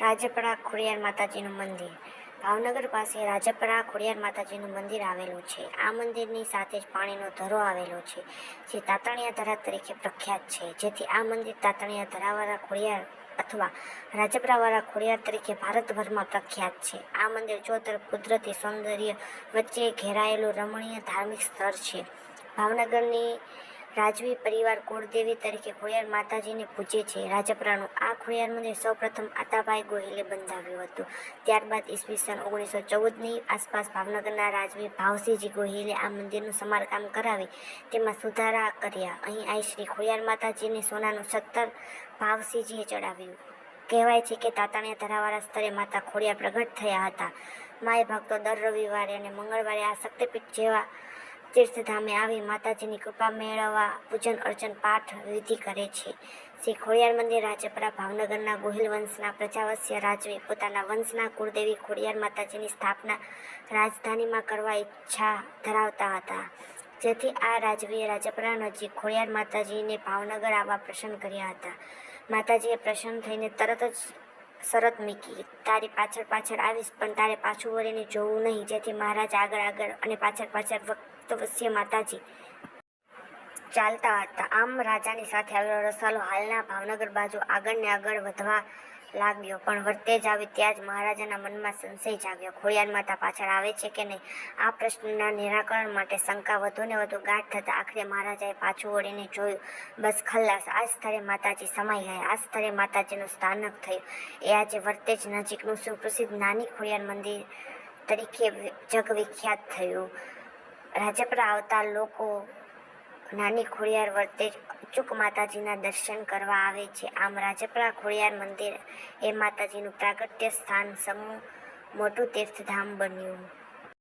રાજપરા ખોડિયાર માતાજીનું મંદિર. ભાવનગર પાસે રાજપરા ખોડિયાર માતાજીનું મંદિર આવેલું છે. આ મંદિરની સાથે જ પાણીનો ધરો આવેલો છે, જે તાતણિયા ધરા તરીકે પ્રખ્યાત છે. જેથી આ મંદિર તાતણિયા ધરાવાળા ખોડિયાર અથવા રાજપરાવાળા ખોડિયાર તરીકે ભારતભરમાં પ્રખ્યાત છે. આ મંદિર ચોતર કુદરતી સૌંદર્ય વચ્ચે ઘેરાયેલું રમણીય ધાર્મિક સ્થળ છે. ભાવનગરની રાજવી પરિવાર કુળદેવી તરીકે ખોડિયાર માતાજીને પૂજે છે. રાજપરાનું આ ખોડિયાર મંદિર સૌપ્રથમ આતાભાઈ ગોહિલે બંધાવ્યું હતું. ત્યારબાદ ઈસવીસન ઓગણીસો ચૌદની આસપાસ ભાવનગરના રાજવી ભાવસિંહજી ગોહિલે આ મંદિરનું સમારકામ કરાવી તેમાં સુધારા કર્યા. અહીં આઈ શ્રી ખોડિયાર માતાજીને સોનાનું સત્તર ભાવસિંહજીએ ચડાવ્યું. કહેવાય છે કે તાતાણીયા ધરાવાળા સ્તરે માતા ખોડિયાર પ્રગટ થયા હતા. માય ભક્તો દર રવિવારે અને મંગળવારે આ શક્તિપીઠ જેવા તીર્થધામે આવી માતાજીની કૃપા મેળવવા પૂજન અર્ચન પાઠ વિધિ કરે છે. શ્રી ખોડિયાર મંદિર રાજપરા ભાવનગરના ગોહિલ વંશના પ્રજાવસ્ય રાજવે પોતાના વંશના કુળદેવી ખોડિયાર માતાજીની સ્થાપના રાજધાનીમાં કરવા ઈચ્છા ધરાવતા હતા. જેથી આ રાજવીએ રાજપરા નજીક ખોડિયાર માતાજીને ભાવનગર આવવા પ્રસન્ન કર્યા હતા. માતાજીએ પ્રસન્ન થઈને તરત જ શરત મૂકી. તારી પાછળ પાછળ આવીશ, પણ તારે પાછું વળીને જોવું નહીં. જેથી મહારાજ આગળ આગળ અને પાછળ પાછળ વસ્ય માતાજી ચાલતા હતા. આમ રાજાની સાથે આવેલો રસાલો હાલના ભાવનગર બાજુ આગળ ને આગળ વધવા લાગ્યો. પણ વર્તે જ આવી ત્યાં જ મહારાજાના મનમાં સંશય જાગ્યો. ખોડિયાર માતા પાછળ આવે છે કે નહીં? આ પ્રશ્નના નિરાકરણ માટે શંકા વધુ ને વધુ ગાઢ થતાં આખરે મહારાજાએ પાછું વળીને જોયું. બસ ખલ્લાસ. આ સ્થળે માતાજી સમાઈ ગયા. આ સ્થળે માતાજીનું સ્થાનક થયું. એ આજે વર્તેજ નજીકનું સુપ્રસિદ્ધ નાની ખોડિયાર મંદિર તરીકે જગવિખ્યાત થયું. રાજપરા આવતા લોકો નાની ખોડિયાર વર્તે જ અચૂક માતાજીના દર્શન કરવા આવે છે. આમ રાજપરા ખોડિયાર મંદિર એ માતાજીનું પ્રાગટ્ય સ્થાન સમૂહ મોટું તીર્થધામ બન્યું.